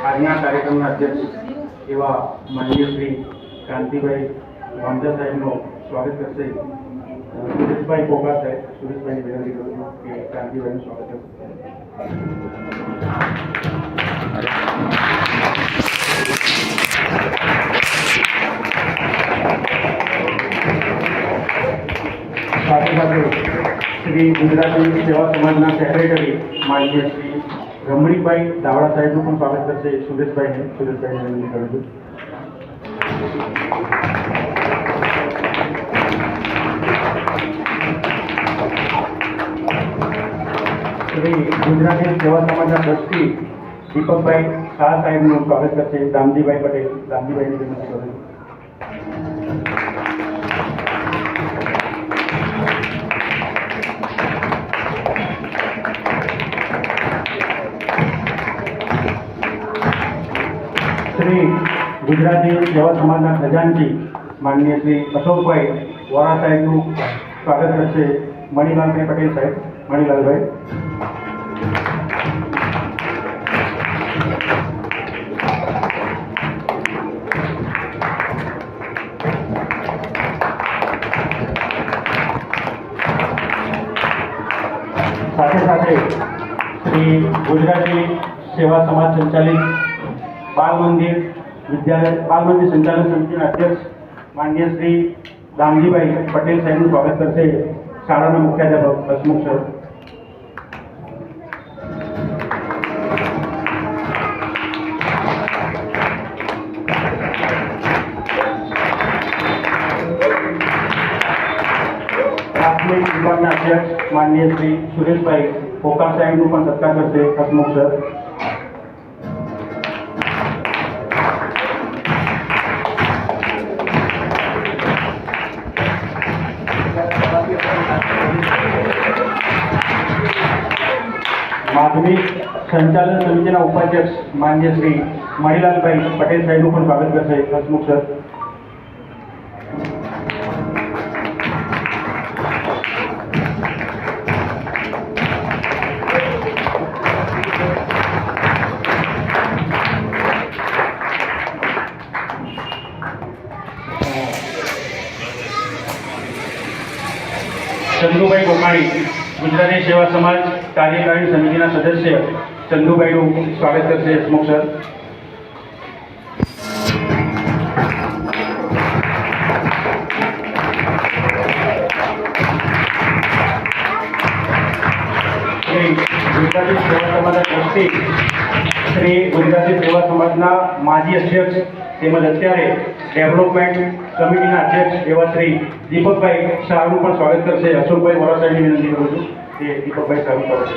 આજના કાર્યક્રમના અધ્યક્ષ એવા માનનીય શ્રી કાંતિભાઈ વાંધા સાહેબનું સ્વાગત કરશે અ, સુરેશભાઈ પોકાર સાહેબ સુરેશભાઈની વિનંતી કરું છું કે કાંતિભાઈનું સ્વાગત કરશે સાથે સાથે શ્રી ગુજરાતી સેવા સમાજના સેક્રેટરી માનનીય શ્રી રમણીભાઈ દાવડા સાહેબનું પણ સ્વાગત કરશે, સુરેશભાઈને. સુરેશભાઈને વિનંતી કરું છું. ગુજરાતી સેવા સમાજના ટ્રસ્ટી દીપકભાઈ શાહ સાહેબનું સ્વાગત કરશે. દામજીભાઈ પટેલ, દામજીભાઈની વિનંતી કરું છું ગુજરાતી સેવા સમાજના ખજાનજી માનનીય શ્રી અશોકભાઈ વોરા સાહેબનું સ્વાગત કરશે મણિલાલભાઈ પટેલ સાહેબ, મણિલાલભાઈ. સાથે સાથે શ્રી ગુજરાતી સેવા સમાજ સંચાલિત બાલ મંદિર विद्यालय बालमंदिर संचालन समितीचे अध्यक्ष माननीय श्री रामजीबाई पटेल साहेब स्वागत करते शाळाना मुख्याध्यापक हसमुख सर. प्राथमिक विभागना अध्यक्ष माननीय श्री सुरेशबाई होकार साहेब पण सत्कार करते हसमुख सर. माध्यमिक संचालन समितीला उपाध्यक्ष मान्य श्री मणिलालभाई पटेल साहेब पण स्वागत करत आहे हसमुख सर. ચંદુભાઈ ગોકાણી, ગુજરાતી સેવા સમાજ કાર્યકારી સમિતિના સદસ્ય. ચંદુભાઈનું સ્વાગત કરશે હસમુખ સર. ગુજરાતી સેવા સમાજના ટ્રસ્ટી શ્રી ગુજરાતી માજી અધ્યક્ષ તેમજ અત્યારે ડેવલપમેન્ટ કમિટીના અધ્યક્ષ એવા શ્રી દીપકભાઈ શાહનું પણ સ્વાગત કરશે. અશોકભાઈ વોરા સાહેબની વિનંતી કરું છું કે દીપકભાઈ શાહનું સ્વાગત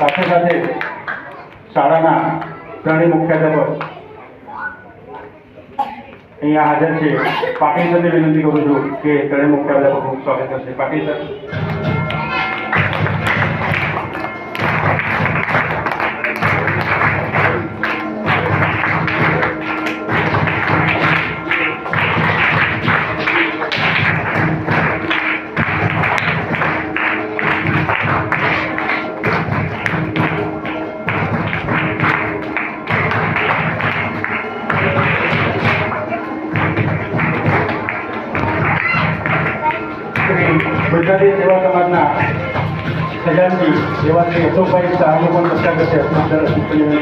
સાથે સાથે શાળાના ત્રણેય મુખ્યાધ્યાપક અહીંયા હાજર છે. પાટીલ સરને વિનંતી કરું છું કે ત્રણેય મુખ્યાધ્યાપકનું સ્વાગત કરશે. પાટીલ સર. પણ સત્કાર કરશે હસમુખ સર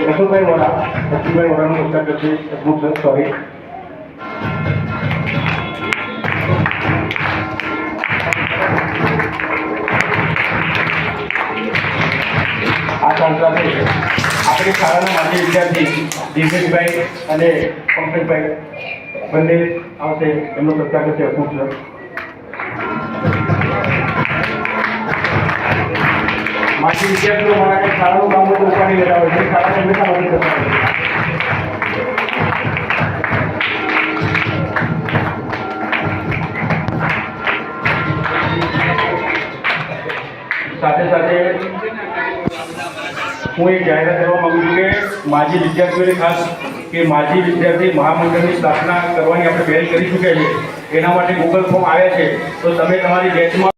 અશોકભાઈ વોરા અશોકભાઈ વોરાનું સત્કાર કરશે હસમુખ સર સોરી આ સાથે આપણી શાળાના માજી વિદ્યાર્થી દિવ્યેશભાઈ અને પંકજભાઈ બંને આવશે એમનો સત્કાર કરશે હસમુખ માજી વિદ્યાર્થીઓ મારા સારો શાળાનું કામ તો ઉપાડી લેતા હોય છે શાળાને હંમેશા મદદ કરતા સાથે સાથે હું એક જાહેરાત કરવા માગું છું કે માજી વિદ્યાર્થીઓને ખાસ કે માજી વિદ્યાર્થી મહામંડળની સ્થાપના કરવાની આપણે પહેલ કરી ચૂક્યા છીએ. એના માટે ગૂગલ ફોર્મ આવ્યા છે. તો તમે તમારી બેચમાં